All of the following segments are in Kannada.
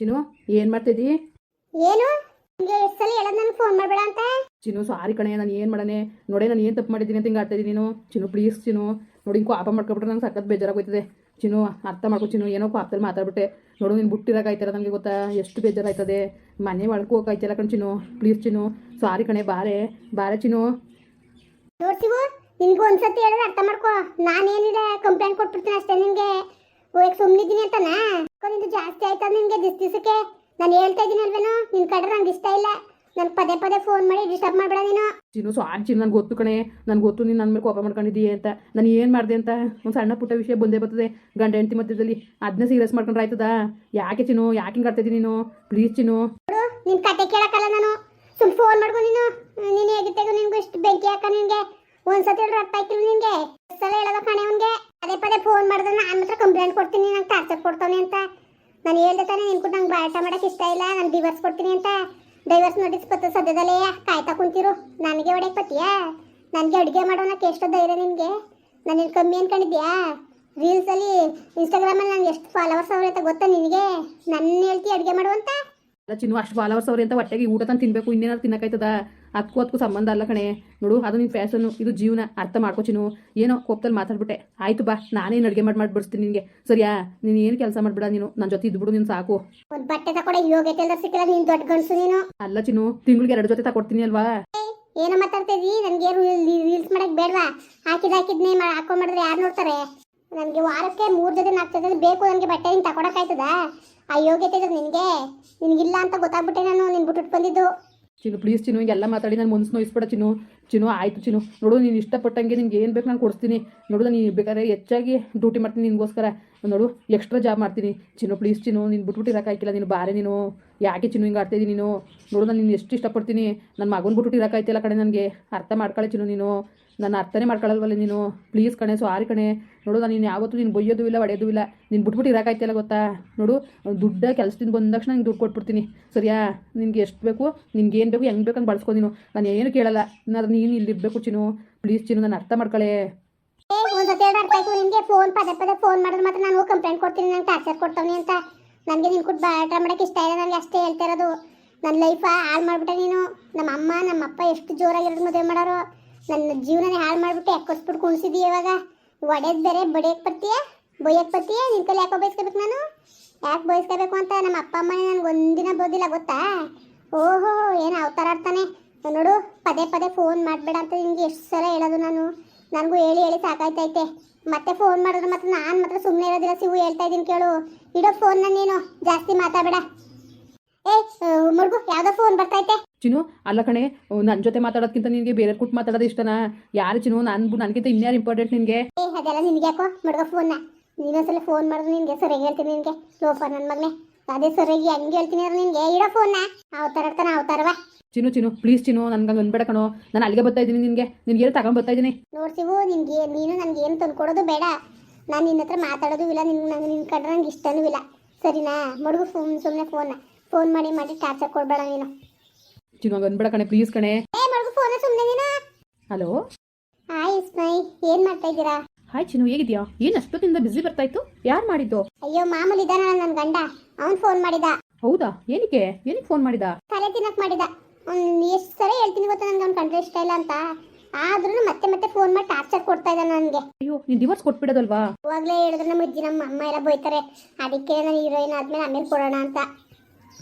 ಚಿನ್ನು ಏನು ಮಾಡ್ತಿದ್ದಿ? ಏನು? ನಿಮಗೆ ಎಷ್ಟು ಸಲ ಹೇಳೋದು ನನಗೆ ಫೋನ್ ಮಾಡಬೇಡ ಅಂತ? ಚಿನ್ನು ಸಾರಿ ಕಣೆ ನಾನು ಏನು ಮಾಡನೆ ನೋಡೇ ನಾನು ಏನು ತಪ್ಪು ಮಾಡಿದ್ದೀನಿ ಅಂತ ಹಿಂಗೆ ಆಡ್ತಾ ನೀನು? ಚಿನ್ನು ಪ್ಲೀಸ್ ಚಿನ್ನು. ನೋಡಿ ಹಿಂಗೆ ಕೋಪ ಮಾಡ್ಕೊಬಿಟ್ರೆ ನಂಗೆ ಸಖತ್ ಬೇಜಾರಾಗೋಯ್ತದೆ. ಚಿನ್ನು ಅರ್ಥ ಮಾಡ್ಕೊ ಚಿನ್ನು. ಏನೋ ಕೋಪದಲ್ಲಿ ಮಾತಾಡ್ಬಿಟ್ಟೆ. ನೋಡು ನೀನು ಆಯ್ತಾರ ನನಗೆ ಗೊತ್ತಾ? ಎಷ್ಟು ಬೇಜಾರಾಯ್ತದೆ. ಮನೆ ಒಳಗೆ ಹೋಗಾಯ್ತಲ್ಲ ಕಣ್ ಚಿನ್ನು. ಪ್ಲೀಸ್ ಚಿನ್ನು. ಸಾರಿ ಕಣೆ ಬಾರೆ. ಬಾರೆ ಚಿನ್ನು. ನೋಡ್ತೀವೋ ನಿನ್ಗೆ ಒಂದ್ಸತಿ ಹೇಳಿದ್ರೆ ಅರ್ಥ ಮಾಡ್ಕೋ. ನಾನೇನಿದೆ ಕಂಪ್ಲೇಂಟ್ ಕೊಟ್ಬಿಡ್ತೀನಿ ಅಷ್ಟೇ ನಿನ್ಗೆ. ಹೋಗಿ ಸುಮ್ಮನಿದ್ದೀನಿ ಅಂತನಾ? ಜಾಸ್ತಿ ಆಯ್ತದ ನಿನ್ಗೆ ದಿಸ್ ದಿವಸಕ್ಕೆ? ನಾನು ಹೇಳ್ತಾ ಇದೀನಿ ಅಲ್ವೇನೋ? ನಿನ್ ಕಡೆ ನಂಗೆ ಇಷ್ಟ ಇಲ್ಲ. ನನ್ಗೆ ಪದೇ ಪದೇ ಫೋನ್ ಮಾಡಿ ಡಿಸ್ಟರ್ಬ್ ಮಾಡ್ಬೇಡ ನೀನು. ಚಿನ್ನು ಸಾರಿ ಚಿನ್ನ ನನಗೆ ಗೊತ್ತು ಕಣೆ. ನನಗೆ ಗೊತ್ತು ನೀನು ನನ್ನ ಮೇಲೆ ಕೋಪ ಮಾಡ್ಕೊಂಡಿದ್ದೀಯ ಅಂತ. ನಾನು ಏನು ಮಾಡಿದೆ ಅಂತ? ಒಂದು ಸಣ್ಣ ಪುಟ್ಟ ವಿಷಯ ಬಂದೇ ಬರ್ತದೆ. ಗಂಡ ಹೆಂಡತಿ ಮಧ್ಯದಲ್ಲಿ ಅದನ್ನೇ ಸೀರಿಯಸ್ ಮಾಡ್ಕೊಂಡ್ರೆ ಆಯ್ತದ? ಯಾಕೆ ಚಿನ್ನು? ಯಾಕೆ ಹಿಂಗೆ ಆಡ್ತಾ ಇದ್ದೀನಿ ನೀನು? ಪ್ಲೀಸ್ ಚಿನ್ನು. ನಿನ್ ಕತೆ ಕೇಳಕ್ಕಲ್ಲ ನಾನು. ಸುಮ್ ಫೋನ್ ಮಾಡ್ಕೊ ನೀನು. ನೀನು ಹೇಗಿದ್ದಾಗೂ ನಿನ್ಗೂ? ಇಷ್ಟು ಬೆಂಕಿ ಹಾಕ ನಿನ್ಗೆ. ಒಂದ್ಸತಿ ಹೇಳಿದ್ರೆ ಅರ್ಥ ಆಯ್ತಿಲ್ಲ ನಿನ್ಗೆ. ಸಲ ಹೇಳೋದ ಕಣೆ ಅವನ್ಗೆ? ಪದೇ ಪದೇ ಫೋನ್ ಮಾಡಿದ್ರೆ ನಾನು ಮಾತ್ರ ಕಂಪ್ಲೇಂಟ್ ಕೊಡ್ತೀನಿ. ನಂಗೆ ಟಾರ್ಚರ್ ಕೊಡ್ತಾನೆ ಅಂತ. ನಾನು ಹೇಳ್ದೆ ತಾನೆ ನಿನ್ಕು ನಂಗೆ ಮಾಡಕ್ಕೆ ಇಷ್ಟ ಇಲ್ಲ, ನಾನು ಡಿವರ್ಸ್ ಕೊಡ್ತೀನಿ ಅಂತ. ಡೈವರ್ಸ್ ನೋಟಿಸ್ ಪತ್ತು ಸದ್ಯದಲ್ಲೇ ಕಾಯ್ತಾ ಕುಂತಿರು. ನನಗೆ ಹೊಡೆಯಕ್ ಪತ್ತಿಯಾ ನನಗೆ ಅಡುಗೆ ಮಾಡೋಣಕ್ಕೆ ಎಷ್ಟು ಧೈರ್ಯ ನಿನಗೆ? ನಾನು ನಿನ್ ಕಮ್ಮಿ ಅನ್ಕೊಂಡಿದ್ಯಾ? ರೀಲ್ಸಲ್ಲಿ ಇನ್ಸ್ಟಾಗ್ರಾಮಲ್ಲಿ ನಾನು ಎಷ್ಟು ಫಾಲೋವರ್ಸ್ ಅವ್ರೆ ಅಂತ ಗೊತ್ತಾ ನಿನಗೆ? ನನ್ನ ಹೇಳ್ತಿ ಅಡುಗೆ ಮಾಡುವಂತ ಚಿನ್ನು, ಅಷ್ಟು ಫಾಲೋವರ್ಸ್ ಅವ್ರೆ ಅಂತ ಹೊಟ್ಟೆಗೆ ಊಟ ತಂದು ತಿನ್ಬೇಕು, ಇನ್ನೇನಾದ್ರು ತಿನ್ನಕಾಯ್ತದ ಅದಕ್ಕೂ ಅದಕ್ಕೂ ಸಂಬಂಧ ಅಲ್ಲ ಕಣೆ. ನೋಡು ಅದು ನಿನ್ನ ಫ್ಯಾಷನು ಇದು ಜೀವನ ಅರ್ಥ ಮಾಡ್ಕೊ ಚಿನ್ನು ಏನೋ ಕೋಪದಲ್ಲಿ ಮಾತಾಡ್ಬಿಟ್ಟೆ. ಆಯ್ತು ಬಾ ನಾನೇನು ಅಡುಗೆ ಮಾಡಿ ಮಾಡಿಬಿಡಿಸ್ತೀನಿ ನಿನಗೆ. ಸರಿಯಾ? ನೀನು ಏನು ಕೆಲಸ ಮಾಡ್ಬಿಡ ನೀನು? ನನ್ನ ಜೊತೆ ಇದ್ಬಿಡು ನೀನು ಸಾಕು. ಒಂದ್ ಬಟ್ಟೆ ತಕೊಡ ಯೋಗ್ಯತೆ ಸಿಕ್ಕಿಲ್ಲ ನೀನ್ ದೊಡ್ಡ ಗಂಡಸು ನೀನು. ಅಲ್ಲ ಚಿನ್ನು ತಿಂಗಳಿಗೆ ಎರಡು ಜೊತೆ ತಗೊಡ್ತೀನಿ ಅಲ್ವಾ? ಏನೋ ಮಾತಾಡ್ತಿದ್ವಿ ನನಗೆ ರೀಲ್ಸ್ ಮಾಡಕ್ ಬೇಡವಾ? ಹಾಕಿದ್ ಹಾಕಿದ್ನೇ ಹಾಕೋ ಮಾಡಿದ್ರೆ ಯಾರು ನೋಡ್ತಾರೆ? ನನಗೆ ವಾರಕ್ಕೆ ಮೂರ್ ಜೊತೆ ನಾಲ್ಕು ಜೊತೆ ಬೇಕು ನನಗೆ ಬಟ್ಟೆ ನೀನು ತಕೊಡಕ್ ಆಯ್ತದ? ಆ ಯೋಗ್ಯತೆ ನಿನಗೆ. ನಿನಗಿಲ್ಲ ಅಂತ ಗೊತ್ತಾಗ್ಬಿಟ್ಟೆ ನಾನು ನಿನ್ ಬಿಟ್ಟು ಬಂದಿದ್ದು. ಚಿನ್ನು ಪ್ಲೀಸ್ ಚಿನ್ನು, ಎಲ್ಲ ಮಾತಾಡಿ, ನಾನು ಮನ್ಸು ನೋಯಿಸ್ಬೇಡ ಚಿನ್ನು. ಚಿನ್ನು, ಆಯಿತು ಚಿನ್ನು. ನೋಡು, ನೀನು ಇಷ್ಟಪಟ್ಟಂಗೆ ನಿನ್ಗೆ ಏನು ಬೇಕು ನಾನು ಕೊಡಿಸ್ತೀನಿ. ನೋಡು, ನಾನು ಬೇಕಾದ್ರೆ ಹೆಚ್ಚಾಗಿ ಡ್ಯೂಟಿ ಮಾಡ್ತೀನಿ ನಿನಗೋಸ್ಕರ. ನೋಡು ಎಕ್ಸ್ಟ್ರಾ ಜಾಬ್ ಮಾಡ್ತೀನಿ. ಚಿನ್ನು ಪ್ಲೀಸ್ ಚಿನ್ನು, ನೀನು ಬಿಟ್ಬಿಟ್ಟು ಇರೋಕ್ಕಾಯ್ತಿಲ್ಲ ನೀನು ಬಾರೆ ನೀನು. ಯಾಕೆ ಚಿನ್ನು ಹಿಂಗೆ ಆಡ್ತಾಯಿದ್ದೀನಿ ನೀನು? ನೋಡು, ನಾನು ನೀನು ಎಷ್ಟು ಇಷ್ಟಪಡ್ತೀನಿ. ನನ್ನ ಮಗನ ಬಿಟ್ಬಿಟ್ಟು ಇರೋಕ್ಕಾಯ್ತಿಲ್ಲ ಕಡೆ ನನಗೆ. ಅರ್ಥ ಮಾಡ್ಕೊಳ್ಳಿ ಚಿನ್ನು ನೀನು. ನನ್ನ ಅರ್ಥನೇ ಮಾಡ್ಕೊಳ್ಳಲ್ವಲ್ಲ ನೀನು? ಪ್ಲೀಸ್ ಕಣೆ ಸಾರಿ ಕಣೆ. ನೋಡು, ನಾನು ನೀನು ಯಾವತ್ತೂ ನೀನು ಬೊಯ್ಯೋದು ಇಲ್ಲ ಒಡೆಯೋದು ಇಲ್ಲ. ನೀನು ಬಿಟ್ಬಿಟ್ಟು ಇರೋಕ್ಕಾಯ್ತಿಲ್ಲ ಗೊತ್ತಾ? ನೋಡು, ದುಡ್ಡ ಕೆಲಸದಿಂದ ಬಂದ ತಕ್ಷಣ ನಿಂಗೆ ದುಡ್ಡು ಕೊಟ್ಬಿಡ್ತೀನಿ. ಸರಿಯಾ? ನಿನಗೆ ಎಷ್ಟು ಬೇಕು? ನಿನ್ಗೆ ಏನು ಬೇಕು? ಹೆಂಗೆ ಬೇಕು ಹಂಗೆ ಬಳಸ್ಕೊ ನೀನು. ನಾನು ಏನು ಕೇಳಲ್ಲ. ನಾನು ನೀನು ಇಲ್ಲಿ ಇರಬೇಕು ಚಿನ್ನು. ಪ್ಲೀಸ್ ಚಿನ್ನು, ನಾನು ಅರ್ಥ ಮಾಡ್ಕೊಳ್ಳೆ ಒಂದ್ಸತಿ ಫೋನ್ ಫೋನ್ ಮಾಡಿದ್ರೆ ಮಾತ್ರ ನಾನು ಕಂಪ್ಲೇಂಟ್ ಕೊಡ್ತೀನಿ. ಟಾರ್ಚರ್ ಅಂತ. ನನಗೆ ಇಷ್ಟ ನನಗೆ ಅಷ್ಟೇ ಹೇಳ್ತಾ ಇರೋದು. ನನ್ನ ಲೈಫ ಹಾಳು ಮಾಡ್ಬಿಟ್ಟೆ ನೀನು. ನಮ್ಮ ಅಮ್ಮ ನಮ್ಮ ಅಪ್ಪ ಎಷ್ಟು ಜೋರಾಗಿರೋದು ಮದುವೆ ಮಾಡೋರು. ನನ್ನ ಜೀವನ ಹಾಳು ಮಾಡ್ಬಿಟ್ಟು ಎಕ್ಕೊಸ್ಬಿಟ್ಟು ಕುಣಿಸಿದ್ದಿ ಇವಾಗ. ಒಡೆದ್ ಬೇರೆ ಬಡಿಯಕ್ಕೆ ಬರ್ತೀಯ? ಬೊಯ್ಯಕ್ಕೆ ಬರ್ತೀಯ? ನಿನ್ ಕೈಲಿ ಯಾಕೋ ಬಯಸ್ಕೋಬೇಕು ನಾನು? ಯಾಕೆ ಬಯಸ್ಕೋಬೇಕು ಅಂತ ನಮ್ಮ ಅಪ್ಪ ಅಮ್ಮನೇ ನನಗೆ ಒಂದಿನ ಬೋದಿಲ್ಲ ಗೊತ್ತಾ? ಓಹೋ, ಏನು ಅವತಾರ ಆಡ್ತಾನೆ. ನೋಡು, ಪದೇ ಪದೇ ಫೋನ್ ಮಾಡಬೇಡ ಅಂತ ನಿಮಗೆ ಎಷ್ಟು ಸಲ ಹೇಳೋದು ನಾನು. ನನಗೂ ಹೇಳಿ ಹೇಳಿ ಸಾಕಾಯ್ತೈತೆ. ಮತ್ತೆ ಫೋನ್ ಮಾಡಿದ್ರೆ ಮತ್ತೆ ನಾನು ಮಾತ್ರ ಸುಮ್ಮನೆ ಇರೋದಿಲ್ಲ ಸಿವು ಹೇಳ್ತಾ ಇದ್ದೀನಿ ಕೇಳು. ಇಡೋ ಫೋನ್ನ ನೀನು. ಜಾಸ್ತಿ ಮಾತಾಡಬೇಡ. ಏ, ಮುರುಗು, ಯಾವುದೋ ಫೋನ್ ಬರ್ತೈತೆ ಚಿನ್ನು ಅಲ್ಲ ಕಣೆ ನನ್ನ ಜೊತೆ ಮಾತಾಡೋದ್ಕಿಂತ ನಿನಗೆ ಬೇರೆ ಕುಟ್ ಮಾತಾಡೋದು ಇಷ್ಟನಾ? ಯಾರು ಚಿನ್ನು? ನನ್ ನನಗಿಂತ ಇನ್ಯಾರು ಇಂಪಾರ್ಟೆಂಟ್ ನಿನಗೆ? ಅದೆಲ್ಲ ನಿನಗೆ ಯಾಕೋ? ಮುರುಗ ಫೋನ್ನ ನೀನೊಂದ್ಸಲ ಫೋನ್ ಮಾಡಿದ್ರೆ ನಿನಗೆ ಸರಿಯಾಗಿ ಹೇಳ್ತೀನಿ ನಿನಗೆ. ಲೋಫರ್ ನನ್ನ ಮಗನೇ. ಅದೇ ಸರಿಯಾಗಿ ಹೆಂಗೆ ಹೇಳ್ತೀನಿ ಅಂದ್ರೆ ನಿನಗೆ? ಇಡೋ ಫೋನ್ನ ಅವತಾರ ಆಡ್ತಾನೆ ಅವತಾರವ. ಚಿನ್ನು ಚಿನ್ನು ಪ್ಲೀಸ್ ಚಿನ್ನು ನನ್ಗೆ ಹಂಗೆ ಅನ್ಬೇಡ ಕಣೋ. ನಾನು ಅಲ್ಲಿಗೆ ಬರ್ತಾ ಇದ್ದೀನಿ ನಿನಗೆ. ನಿನ್ಗೆ ಏನು ತಗೊಂಡು ಬರ್ತಾ ಇದ್ದೀನಿ. ನೋಡ್ಸಿವು ನಿನ್ಗೆ ನೀನು ನನಗೆ ಏನು ತಂದ್ಕೊಡೋದು ಬೇಡ. ನಾನು ನಿನ್ನ ಹತ್ರ ಮಾತಾಡೋದು ಇಲ್ಲ ನಿನ್ ನಂಗೆ ನಿನ್ನ ಕಂಡ್ರೆ ನಂಗೆ ಇಷ್ಟನೂ ಇಲ್ಲ. ಸರಿನಾ? ಮಡುಗು ಫೋನ್ ಸುಮ್ಮನೆ ಫೋನ್ನ ಫೋನ್ ಮಾಡಿ ಮಾಡಿ ಟಾರ್ಚರ್ ಕೊಡಬೇಡ ನೀನು. ಬಂದ್ಬಿಡ ಅನ್ಬೇಡ ಕಣೆ ಪ್ಲೀಸ್ ಕಣೆ. ಹಲೋ ಹಾಯ್ ಇಸ್ಮೈ ಏನ್ ಮಾಡ್ತಾ ಇದ್ದೀರಾ? ಹಾಯ್ ಚಿನ್ನು ಹೇಗಿದ್ಯಾ? ಏನ್ ಅಷ್ಟೊತ್ತಿಂದ ಬಿಸಿ ಬರ್ತಾ ಇತ್ತು? ಯಾರು ಮಾಡಿದ್ದು? ಅಯ್ಯೋ ಮಾಮೂಲಿ ಇದ್ದಾನ ನನ್ನ ಗಂಡ. ಅವನು ಫೋನ್ ಮಾಡಿದ. ಹೌದಾ? ಏನಕ್ಕೆ? ಏನಕ್ಕೆ ಫೋನ್ ಮಾಡಿದ? ತಲೆ ತಿನ್ನಕ್ ಮಾಡಿದ. ಅವ್ನು ಎಷ್ಟು ಸರಿ ಹೇಳ್ತೀನಿ ಗೊತ್ತಾ ನನಗೆ ಅವ್ನ್ ಕಂಡ್ರೆ ಇಷ್ಟ ಇಲ್ಲ ಅಂತ. ಆದ್ರೂ ಮತ್ತೆ ಮತ್ತೆ ಫೋನ್ ಮಾಡಿ ಟಾರ್ಚರ್ ಕೊಡ್ತಾ ಇದ್ದಾನೆ ನನಗೆ. ಅಯ್ಯೋ ನೀನ್ ಡಿವೋರ್ಸ್ ಕೊಟ್ಬಿಡೋದಲ್ವಾ? ಅವಾಗ್ಲೇ ಹೇಳಿದ್ರೆ ನಮ್ಮ ಅಜ್ಜಿ ನಮ್ಮ ಅಮ್ಮ ಎಲ್ಲ ಬೈತಾರೆ. ಅದಕ್ಕೆ ನಾನು ಹೀರೋಯಿನ್ ಆದ್ಮೇಲೆ ಆಮೇಲೆ ಕೊಡೋಣ ಅಂತ.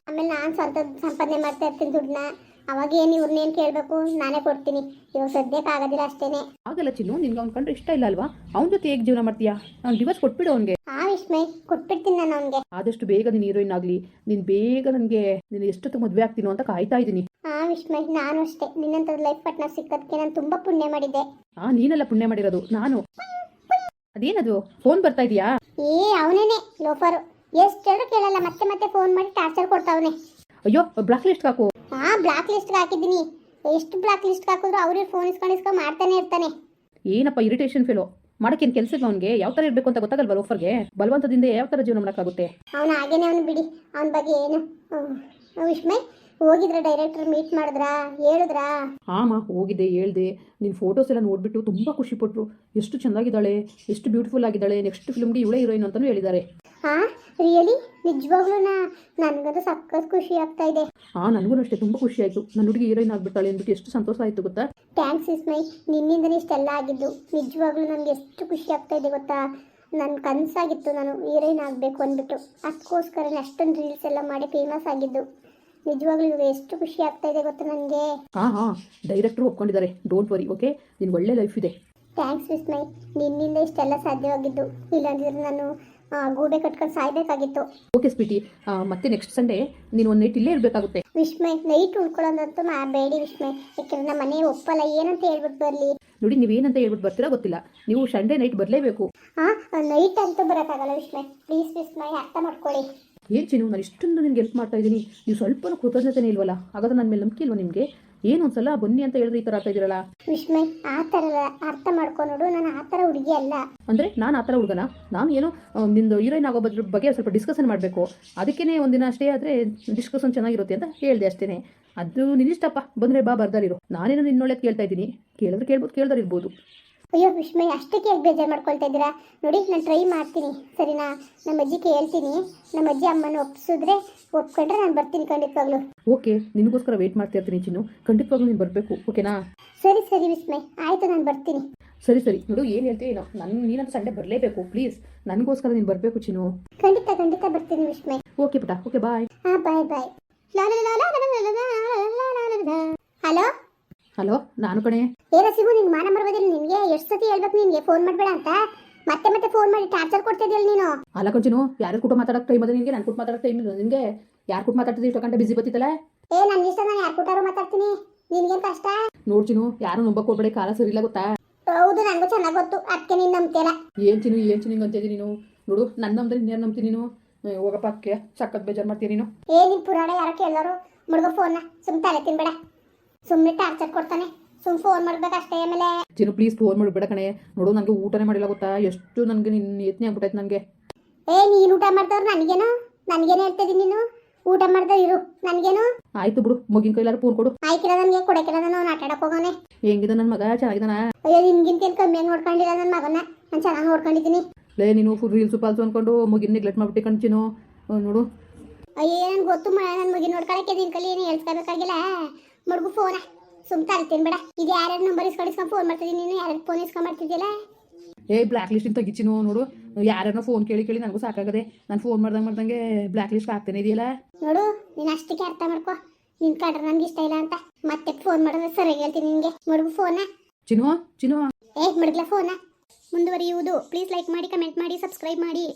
ಆಮೇಲೆ ನಾನು ಸ್ವಂತ ಸಂಪಾದನೆ ಮಾಡ್ತಾ ಇರ್ತೀನಿ ದುಡ್ಡನ್ನ. ಅವಾಗ ಏನು ಇವ್ರನ್ನೇನು ಕೇಳಬೇಕು? ನಾನೇ ಕೊಡ್ತೀನಿ. ಇವಾಗ ಸದ್ಯಕ್ಕೆ ಆಗೋದಿಲ್ಲ ಅಷ್ಟೇನೆ. ಆಗಲ್ಲ ಚಿನ್ನು ನಿನ್ಗೆ ಅವ್ನ ಕಂಡ್ರೆ ಇಷ್ಟ ಇಲ್ಲ ಅಲ್ವಾ? ಅವ್ನ ಜೊತೆ ಹೇಗೆ ಜೀವನ ಮಾಡ್ತೀಯಾ? ನಾನು ಡಿವೋರ್ಸ್ ಕೊಟ್ಬಿಡು ಅವನಿಗೆ. ಆ ವಿಸ್ಮಯ್ ಕೊಟ್ಬಿಡ್ತೀನಿ ನಾನು ಅವನಿಗೆ. ಆದಷ್ಟು ಬೇಗ ನೀನು ಹೀರೋಯಿನ್ ಆಗಲಿ. ನೀನು ಬೇಗ ನನಗೆ ನೀನು ಎಷ್ಟೊತ್ತು ಮದುವೆ ಆಗ್ತೀನೋ ಅಂತ ಕಾಯ್ತಾ ಇದ್ದೀನಿ ಆ ವಿಸ್ಮಯ್ ನಾನು ಅಷ್ಟೇ. ನಿನ್ನಂತ ಲೈಫ್ ಪಾರ್ಟ್ನರ್ ಸಿಕ್ಕೋದಕ್ಕೆ ನಾನು ತುಂಬಾ ಪುಣ್ಯ ಮಾಡಿದ್ದೆ. ಆ ನೀನಲ್ಲ ಪುಣ್ಯ ಮಾಡಿರೋದು ನಾನು. ಅದೇನದು? ಫೋನ್ ಬರ್ತಾ ಇದೀಯಾ? ಏ ಅವನೇನೆ ಲೋಫರ್. ಎಷ್ಟು ಹೇಳಿದ್ರು ಕೇಳಲ್ಲ. ಮತ್ತೆ ಮತ್ತೆ ಫೋನ್ ಮಾಡಿ ಟಾರ್ಚರ್ ಕೊಡ್ತಾವನೆ. ಅಯ್ಯೋ ಬ್ಲಾಕ್ ಲಿಸ್ಟ್ ಹಾಕು. ಬ್ಲಾಕ್ ಲಿಸ್ಟ್ಗೆ ಹಾಕಿದ್ದೀನಿ. ಎಷ್ಟು ಬ್ಲಾಕ್ ಲಿಸ್ಟ್ಗೆ ಹಾಕಿದ್ರು ಅವ್ರಿಗೆ ಫೋನ್ ಇಸ್ಕೊಂಡು ಇಸ್ಕೊಂಡು ಮಾಡ್ತಾನೆ ಇರ್ತಾನೆ. ಏನಪ್ಪ ಇರಿಟೇಷನ್ ಫೀಲು ಮಾಡಕ್ಕೇನು ಕೆಲಸ ಅವನಿಗೆ? ಅವ್ನಿಗೆ ಯಾವ ಥರ ಇರಬೇಕು ಅಂತ ಗೊತ್ತಾಗಲ್ವಾ ಒಫರ್ಗೆ? ಬಲವಂತದಿಂದ ಯಾವ ಥರ ಜೀವನ ಮಾಡೋಕ್ಕಾಗುತ್ತೆ? ಅವನು ಹಾಗೇನೆ ಅವನು ಬಿಡಿ. ಅವನ ಬಗ್ಗೆ ಏನು. ವಿಸ್ಮಯ್ ಹೋಗಿದ್ರ ಡೈರೆಕ್ಟರ್ ಮೀಟ್ ಮಾಡಿದ್ರಾ? ಹೇಳಿದ್ರಾ? ಮಾ ಹೋಗಿದ್ದೆ ಹೇಳ್ದೆ. ನಿನ್ನ ಫೋಟೋಸ್ ಎಲ್ಲ ನೋಡಿಬಿಟ್ಟು ತುಂಬ ಖುಷಿಪಟ್ಟರು ಎಷ್ಟು ಚೆನ್ನಾಗಿದ್ದಾಳೆ ಎಷ್ಟು ಬ್ಯೂಟಿಫುಲ್ ಆಗಿದ್ದಾಳೆ ನೆಕ್ಸ್ಟ್ ಫಿಲ್ಮ್ಗೆ ಇವಳೇ ಹೀರೋಯಿನ್ ಅಂತಲೂ ಹೇಳಿದ್ದಾರೆ. ಹಾ? ರಿಯಲಿ ನಿಜವಾಗ್ಲೂ ನನಗದು ಸಖತ್ ಖುಷಿ ಆಗ್ತಾ ಇದೆ. ಹಾಂ ನನಗೂ ಅಷ್ಟೇ ತುಂಬ ಖುಷಿ ಆಯ್ತು. ನನ್ನ ಹುಡುಗಿ ಹೀರೋಯಿನ್ ಆಗ್ಬಿಟ್ಟಾಳೆ ಅಂದ್ಬಿಟ್ಟು ಎಷ್ಟು ಸಂತೋಷ ಆಯ್ತು ಗೊತ್ತಾ? ಥ್ಯಾಂಕ್ಸ್ ಇಸ್ಮೈ ನಿನ್ನಿಂದನೇ ಇಷ್ಟೆಲ್ಲ ಆಗಿದ್ದು. ನಿಜವಾಗ್ಲೂ ನನಗೆ ಎಷ್ಟು ಖುಷಿ ಆಗ್ತಾ ಇದೆ ಗೊತ್ತಾ? ನನ್ನ ಕನಸಾಗಿತ್ತು ನಾನು ಹೀರೋಯಿನ್ ಆಗಬೇಕು ಅಂದ್ಬಿಟ್ಟು. ಅದಕ್ಕೋಸ್ಕರನೇ ಅಷ್ಟೊಂದು ರೀಲ್ಸ್ ಎಲ್ಲ ಮಾಡಿ ಫೇಮಸ್ ಆಗಿದ್ದು. ನಿಜವಾಗ್ಲೂ ಇವಾಗ ಎಷ್ಟು ಖುಷಿ ಆಗ್ತಾ ಇದೆ ಗೊತ್ತಾ ನನಗೆ? ಹಾಂ ಹಾ. ಡೈರೆಕ್ಟ್ರು ಒಪ್ಕೊಂಡಿದ್ದಾರೆ. ಡೋಂಟ್ ವರಿ ಓಕೆ ನಿನ್ನ ಒಳ್ಳೆ ಲೈಫ್ ಇದೆ. ಥ್ಯಾಂಕ್ಸ್ ವಿಸ್ಮೈ ನಿನ್ನಿಂದ ಇಷ್ಟೆಲ್ಲ ಸಾಧ್ಯವಾಗಿದ್ದು. ಇಲ್ಲಾಂದ್ರೆ ನಾನು ಗೂಬೆ ಕಟ್ಕೊಂಡು ಸಾಯ್ಬೇಕಾಗಿತ್ತು. ಓಕೆ ಸ್ವೀಟಿ ಆ, ಮತ್ತೆ ನೆಕ್ಸ್ಟ್ ಸಂಡೇ ನೀನು ಒಂದ್ ನೈಟ್ ಇಲ್ಲೇ ಇರಬೇಕಾಗುತ್ತೆ. ವಿಸ್ಮಯ್ ನೈಟ್ ಉಳ್ಕೊಳ್ಳೋದಂತೂ ಮಾಡಬೇಡಿ ವಿಸ್ಮಯ್ ಯಾಕಂದ್ರೆ ನಮ್ಮ ಮನೆ ಒಪ್ಪಲ್ಲ ಏನಂತ ಹೇಳ್ಬಿಟ್ಟು ಬರಲಿ. ನೋಡಿ ನೀವೇನಂತ ಹೇಳ್ಬಿಟ್ಟು ಬರ್ತೀರಾ ಗೊತ್ತಿಲ್ಲ. ನೀವು ಸಂಡೇ ನೈಟ್ ಬರಲೇಬೇಕು. ಹಾ ನೈಟ್ ಅಂತೂ ಬರೋಕ್ಕಾಗಲ್ಲ ವಿಸ್ಮಯ್ ಪ್ಲೀಸ್ ವಿಸ್ಮಯ್ ಅರ್ಥ ಮಾಡ್ಕೊಳ್ಳಿ. ಏನು ಚಿನ್ನು ನಾನು ಇಷ್ಟೊಂದು ನಿನ್ಗೆ ಹೆಲ್ಪ್ ಮಾಡ್ತಾ ಇದ್ದೀನಿ. ನೀವು ಸ್ವಲ್ಪ ಕೃತಜ್ಞತೆನೇ ಇಲ್ವಲ್ಲ? ಹಾಗಾದ್ರೆ ನನ್ನ ಮೇಲೆ ನಂಬಿಕೆ ಇಲ್ವಾ ನಿಮಗೆ? ಏನು ಒಂದ್ಸಲ ಬನ್ನಿ ಅಂತ ಹೇಳಿದ್ರೆ ಈ ತರ ಆಗ್ತಾ ಇದೀರಲ್ಲ ವಿಸ್ಮಯ್ ಆ ಥರ ಅರ್ಥ ಮಾಡ್ಕೊಂಡು ನಾನು ಆ ತರ ಹುಡುಗಿ ಅಲ್ಲ. ಅಂದ್ರೆ ನಾನು ಆ ಥರ ಹುಡುಗನ? ನಾನು ಏನೋ ಆ, ನಿಂದು ಹೀರೋಯಿನ್ ಆಗೋ ಬದ್ರ ಬಗ್ಗೆ ಸ್ವಲ್ಪ ಡಿಸ್ಕಷನ್ ಮಾಡಬೇಕು. ಅದಕ್ಕೇ ಒಂದಿನ ಅಷ್ಟೇ ಆದ್ರೆ ಡಿಸ್ಕಷನ್ ಚೆನ್ನಾಗಿರುತ್ತೆ ಅಂತ ಹೇಳಿದೆ ಅಷ್ಟೇನೆ. ಅದು ನಿನ್ನಿಷ್ಟಪ್ಪ ಬಂದ್ರೆ ಬಾ ಬರ್ದಾರಿರು ನಾನೇನು ನಿನ್ನೊಳ್ಳೆ ಕೇಳ್ತಾ ಇದ್ದೀನಿ. ಕೇಳಿದ್ರೆ ಕೇಳ್ಬೋದು ಕೇಳ್ದಾರ ಇರ್ಬೋದು ಅಯ್ಯೋ ವಿಸ್ಮಯ ಅಷ್ಟಕ್ಕೆ ಯಾಕೆ ಬೇಜಾರು ಮಾಡ್ಕೊಳ್ತಾ ಇದ್ದೀರಾ? ನೋಡಿ ನಾನು ಟ್ರೈ ಮಾಡ್ತೀನಿ. ಸರಿನಾ? ನಮ್ಮ ಅಜ್ಜಿ ಕೇಳ್ತೀನಿ ನಮ್ಮ ಅಜ್ಜಿ ಅಮ್ಮನ ಒಪ್ಪಿಸಿದ್ರೆ ಒಪ್ಕೊಂಡ್ರೆ ನಾನು ಬರ್ತೀನಿ ಖಂಡಿತವಾಗ್ಲು. ಓಕೆ ನಿನಗೋಸ್ಕರ ವೇಟ್ ಮಾಡ್ತಾ ಇರ್ತೀನಿ ಚಿನ್ನು. ಖಂಡಿತವಾಗ್ಲೂ ನೀನು ಬರಬೇಕು ಓಕೆನಾ? ಸರಿ ಸರಿ ವಿಸ್ಮಯ್ ಆಯಿತು ನಾನು ಬರ್ತೀನಿ. ಸರಿ ಸರಿ. ನೋಡು ಏನು ಹೇಳ್ತೀವಿ ಏನೋ? ನನ್ನ ನೀನಂತ ಸಂಡೆ ಬರಲೇಬೇಕು ಪ್ಲೀಸ್ ನನಗೋಸ್ಕರ ನೀನು ಬರಬೇಕು ಚಿನ್ನು. ಖಂಡಿತ ಖಂಡಿತ ಬರ್ತೀನಿ ವಿಸ್ಮಯ್ ಓಕೆ ಪುಟ ಓಕೆ ಬಾಯ್ ಹಾಂ ಬಾಯ್ ಬಾಯ್ ಹಲೋ ಹಲೋ ನಾನು ಕಣೆ. ಏನ ಸಿಗು ನಿನ್ ಮಾನ ಮರವದಿಲ್ಲ ನಿನ್ಗೆ ಎಷ್ಟು ಸತಿ ಹೇಳ್ಬೇಕು ನಿನ್ಗೆ? ಫೋನ್ ಮಾಡ್ಬೇಡ ಅಂತ. ಮತ್ತೆ ಮತ್ತೆ ಫೋನ್ ಮಾಡಿ ಟಾರ್ಚರ್ ಕೊಡ್ತಾ ಇದೆಯಲ್ಲ ನೀನು? ಅಲ್ಲ ಕಂಚಿನು ಯಾರು ಕೂಡ ಮಾತಾಡಕ್ ಟೈಮ್ ಅದ ನಿನ್ಗೆ? ನಾನು ಕೂಡ ಮಾತಾಡಕ್ ಟೈಮ್ ಇಲ್ಲ ನಿನ್ಗೆ. ಯಾರು ಕೂಡ ಮಾತಾಡ್ತಿದ್ದೆ ಇಷ್ಟು ಗಂಟೆ ಬಿಸಿ ಬತ್ತಿತ್ತಲ್ಲ? ಏ ನನ್ ಇಷ್ಟ ನಾನು ಯಾರು ಕೂಟಾರು ಮಾತಾಡ್ತೀನಿ. ನಿನ್ಗೆ ಕಷ್ಟ? ನೋಡ್ಚಿನು ಯಾರು ನಂಬಕ್ ಹೋಗ್ಬೇಡಿ ಕಾಲ ಸರಿ ಇಲ್ಲ ಗೊತ್ತಾ? ಹೌದು ನನಗೂ ಚೆನ್ನಾಗಿ ಗೊತ್ತು. ಅದಕ್ಕೆ ನೀನ್ ನಂಬ್ತೀರ ಏನ್ ಚಿನ್ನು ಏನ್ ಚಿನ್ನ ಹಿಂಗೆ ಅಂತಿದ್ದೀನಿ ನೀನು? ನೋಡು ನನ್ನ ನಂಬ್ದ್ರೆ ಇನ್ನೇನು ನಂಬ್ತೀನಿ ನೀನು? ಏ, ಹೋಗಪ್ಪ ಅಕ್ಕೆ ಸಖತ್ ಬೇಜಾರ್ ಮಾಡ್ತೀನಿ ನೀನು? ಏ ನಿನ್ ಪುರಾಣ ಯಾರೋ ಕೇಳೋರು ಮುಡ್ಗೋ ಫೋನ್ ಸುಮ್ ತಲೆ ತಿನ್ಬೇಡ. ಸುಮ್ಮನೆ ಟಾರ್ಚರ್ ಕೊಡ್ತಾನೆ. ಸುಮ್ ಫೋನ್ ಮಾಡ್ಬೇಕಷ್ಟೇ ಆಮೇಲೆ. ಚಿನ್ನು ಪ್ಲೀಸ್ ಫೋನ್ ಮಾಡ್ಬಿಡ ಕಣೆ. ನೋಡು ನನಗೆ ಊಟನೇ ಮಾಡಿಲ್ಲ ಗೊತ್ತಾ? ಎಷ್ಟು ನನಗೆ ನಿನ್ನ ಯತ್ನೆ ಆಗ್ಬಿಟ್ಟೈತೆ ನನಗೆ ಏ ನೀನು ಊಟ ಮಾಡ್ದವ್ರು ನನಗೇನು? ನನಗೇನು ಹೇಳ್ತಾ ಇದೀನಿ ನೀನು? ಊಟ ಮಾಡ್ದೆ ಇರು. ನನಗೇನು? ಆಯ್ತು ಬಿಡು ಮಗಿನ ಕೈಲಾರ ಫೋನ್ ಕೊಡು. ಆಯ್ಕಿರ ನನಗೆ ಕೊಡಕಿರ ನಾನು ಅವ್ನು ಆಟಾಡಕ್ ಹೋಗೋನೆ. ಹೆಂಗಿದೆ ನನ್ನ ಮಗ? ಚೆನ್ನಾಗಿದ್ದಾನ? ಅಯ್ಯೋ ನಿನ್ಗಿಂತ ಏನ್ ಕಮ್ಮಿ ನೋಡ್ಕೊಂಡಿಲ್ಲ ನನ್ನ ಮಗನ ನಾನು ಚೆನ್ನಾಗಿ ನೋಡ್ಕೊಂಡಿದ್ದೀನಿ. ಲೇ ನೀನು ಫುಲ್ ರೀಲ್ಸು ಪಾಲ್ಸು ಅನ್ಕೊಂಡು ಮಗಿನ ನೆಗ್ಲೆಕ್ಟ್ ಮಾಡ್ಬಿಟ್ಟು ಕಣ್ಚಿನು ನೋಡು. ಅಯ್ಯೋ ನನ್ಗೆ ಗೊತ್ತು ನನ್ನ ಮಗಿನ ನೋಡ್ಕೊಳಕ್ಕೆ ನಿನ್ ಕಲಿ? ಏನು ಹೇಳ್ಸ್ಕೋಬೇಕಾಗಿಲ್ಲ. ಮುಡ್ಗು ಫೋನ ಸುಮ್ ತಲ್ತೀನಿ ಬೇಡ ಇದು ಯಾರ್ಯಾರು ನಂಬರ್ ಇಸ್ಕೊಂಡು ಇಸ್ಕೊಂಡು ಫೋನ್ ಮಾಡ್ತಿದ್ದೀನಿ ನೀನು? ಯಾರ್ಯಾರು ಫೋನ್ ಇಸ್ಕೊಂಡು ಮಾಡ್ತಿದ್ದಿಲ್ಲ ಏ ಬ್ಲ್ಯಾಕ್ ಲಿಸ್ಟಿಂದ ತೆಗಿಚಿನು ನೋಡು ಯಾರನ್ನ ಫೋನ್ ಕೇಳಿ ಕೇಳಿ ನನಗೂ ಸಾಕಾಗದೆ ನಾನು ಫೋನ್ ಮಾಡ್ದಂಗೆ ಮಾಡ್ದಂಗೆ ಬ್ಲ್ಯಾಕ್ ಲಿಸ್ಟ್ ಆಗ್ತಾನೆ ಇದೆಯಲ್ಲ? ನೋಡು ನೀನು ಅಷ್ಟಕ್ಕೆ ಅರ್ಥ ಮಾಡ್ಕೋ. ನಿನ್ ಕಡ್ರ ನನ್ಗೆ ಇಷ್ಟ ಇಲ್ಲ ಅಂತ. ಮತ್ತೆ ಫೋನ್ ಮಾಡಿದ್ರೆ ಸರಿ ಹೇಳ್ತೀನಿ ನಿನಗೆ. ಮಡುಗು ಫೋನ ಚಿನೋ ಚಿನೋ ಏ ಮಡ್ಗ್ಲ ಫೋನ ಮುಂದುವರಿಯುವುದು. ಪ್ಲೀಸ್ ಲೈಕ್ ಮಾಡಿ ಕಮೆಂಟ್ ಮಾಡಿ ಸಬ್ಸ್ಕ್ರೈಬ್ ಮಾಡಿ.